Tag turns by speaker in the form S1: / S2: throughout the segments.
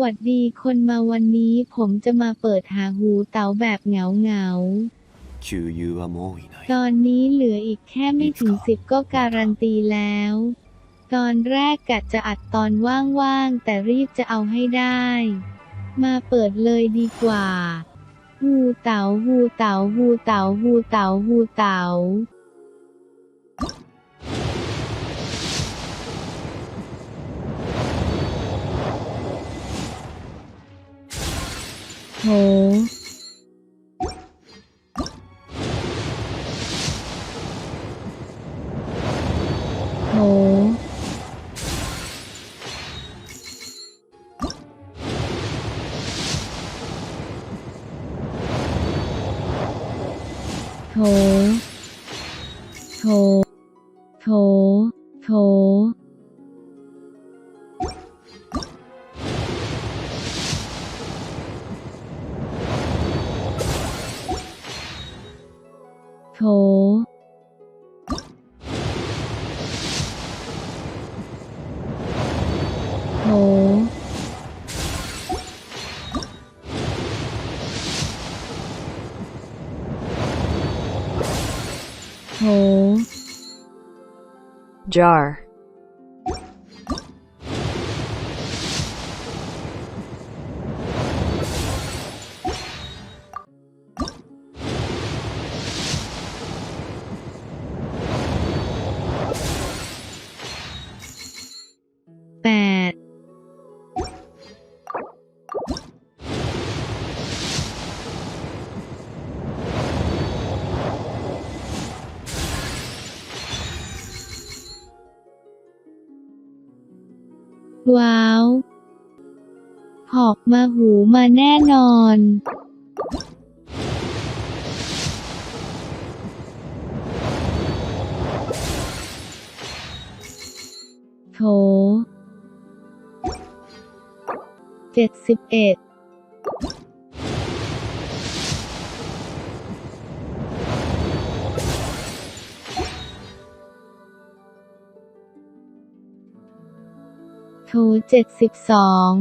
S1: วัสดีคนมาวันนี้ผมจะมาเปิดหาหูเต๋าแบบเหงาเหงา
S2: 旧友はもういな
S1: ๆ
S2: い
S1: ตอนนี้เหลืออีกแค่ไม่ถึงสิบก็การันตีแล้ว ตอนแรกกะจะอัดตอนว่างๆ แต่รีบจะเอาให้ได้ มาเปิดเลยดีกว่า ฮูเต๋าฮูเต๋าฮูเต๋าฮูเต๋าฮูเต๋า โหโโถโถโถ
S3: jar,
S1: ว้าว หอกมาหูมาแน่นอนโถเจ็ดสิบเอ็ด ถเจ็ดสิบสอง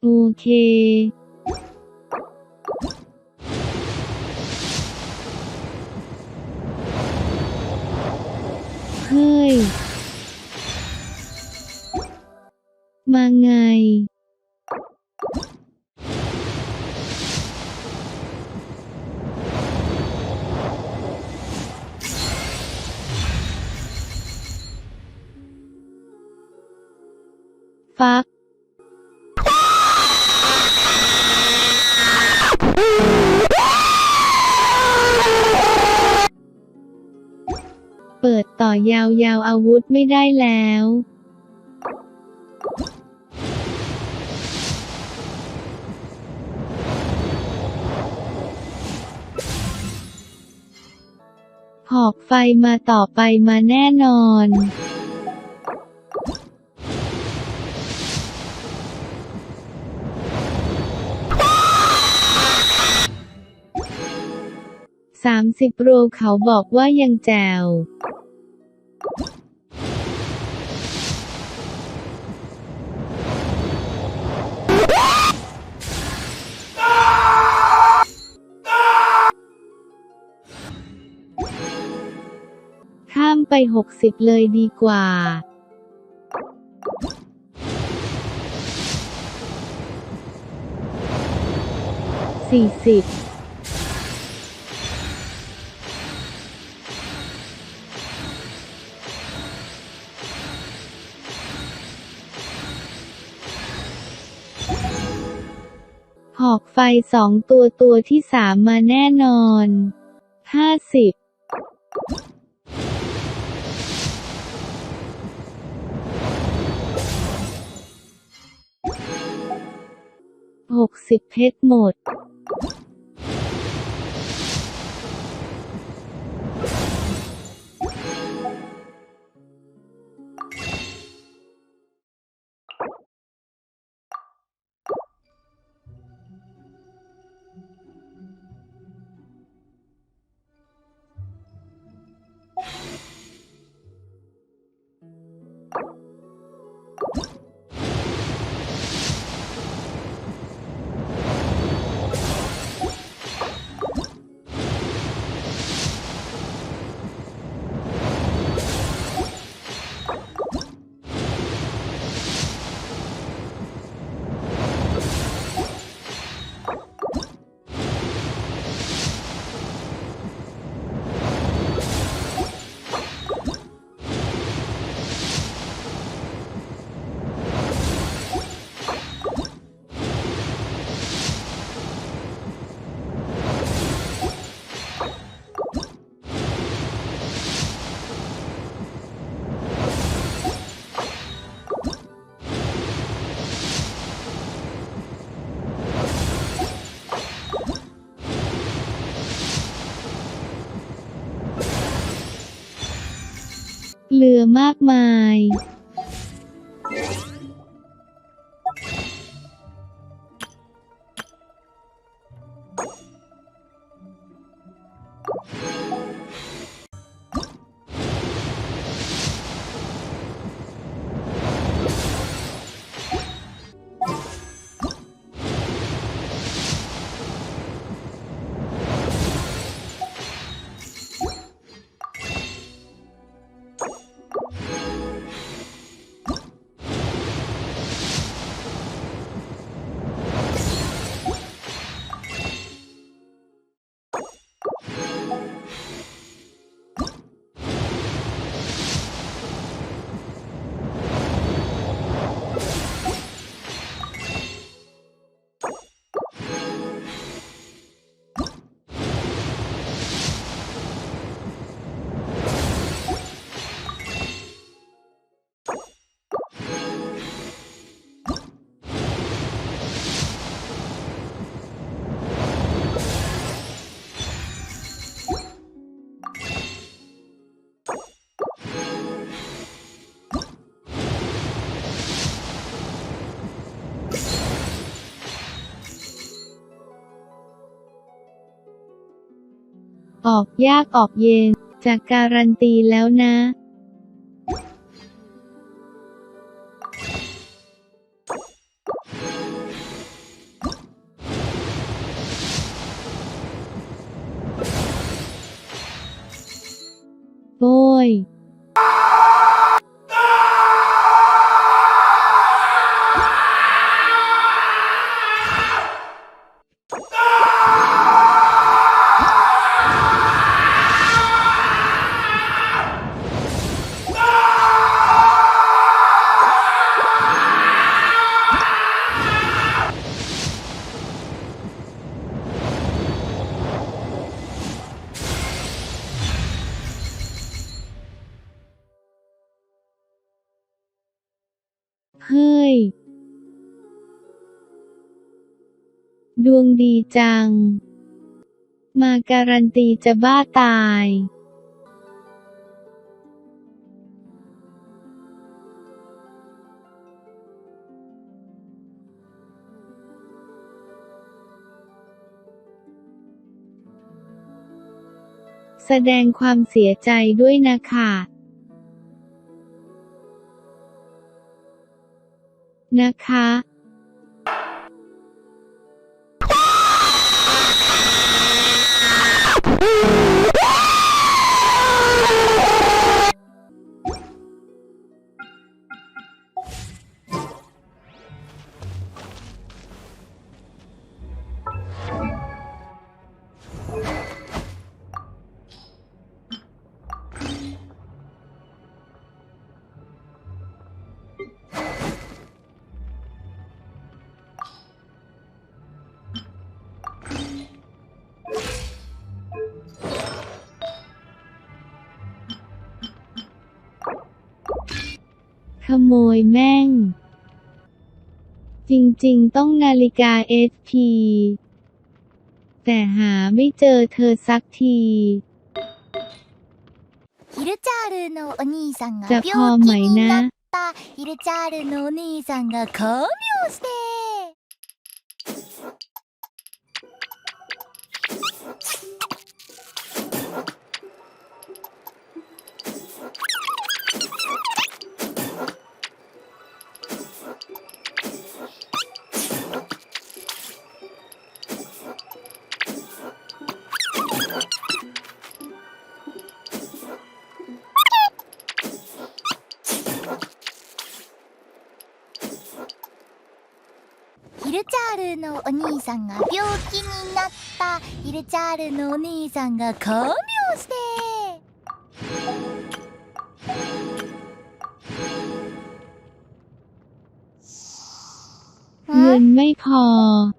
S1: โอเคเฮ้ย มาไง ฟักเปิดต่อยาวๆอาวุธไม่ได้แล้ว หอกไฟมาต่อไปมาแน่นอน 30 โปรเขาบอกว่ายังแจวข้ามไป 60 เลยดีกว่าสี่สิบ หอกไฟสองตัวตัวที่สามมาแน่นอน ห้าสิบหกสิบเพชรหมด「 เรือมากมาย ออกยากออกเย็น จากการันตีแล้วนะ โอ้ย เฮ้ย ดวงดีจัง มาการันตีจะบ้าตาย แสดงความเสียใจด้วยนะคะ นะคะ โมยแม่ง จริงๆ ต้องนาฬิกาเอสพีแต่หาไม่เจอเธอสักที
S3: ヒルチャールのお兄さんが
S1: จะ
S3: 病
S1: พอไหม
S3: 気に
S1: นะ
S3: なったヒルチャールのお兄さんが看病して ヒルチャールのお兄さんが病気になったヒルチャールのお兄さんが看病して
S1: เงินไม่พอ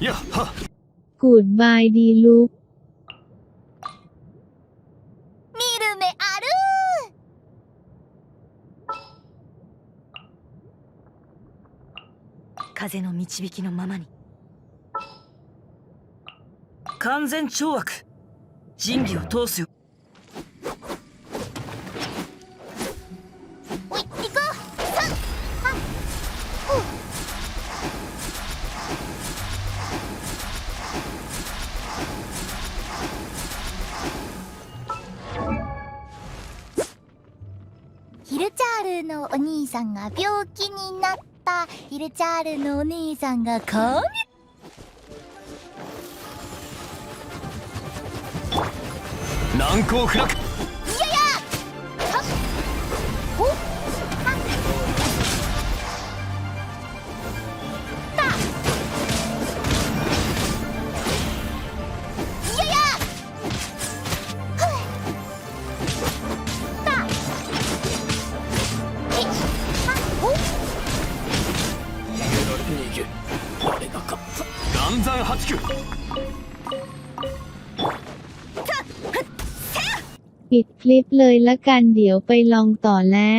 S2: やっは
S1: กูดบายดีลุก
S3: 見る目ある
S4: 風の導きのままに完全懲悪仁義を通すよ
S3: さんが病気になった。ヒルチャールのお姉さんが神
S2: 難攻不落。
S1: ปิดคลิปเลยละกันเดี๋ยวไปลองต่อแล้ว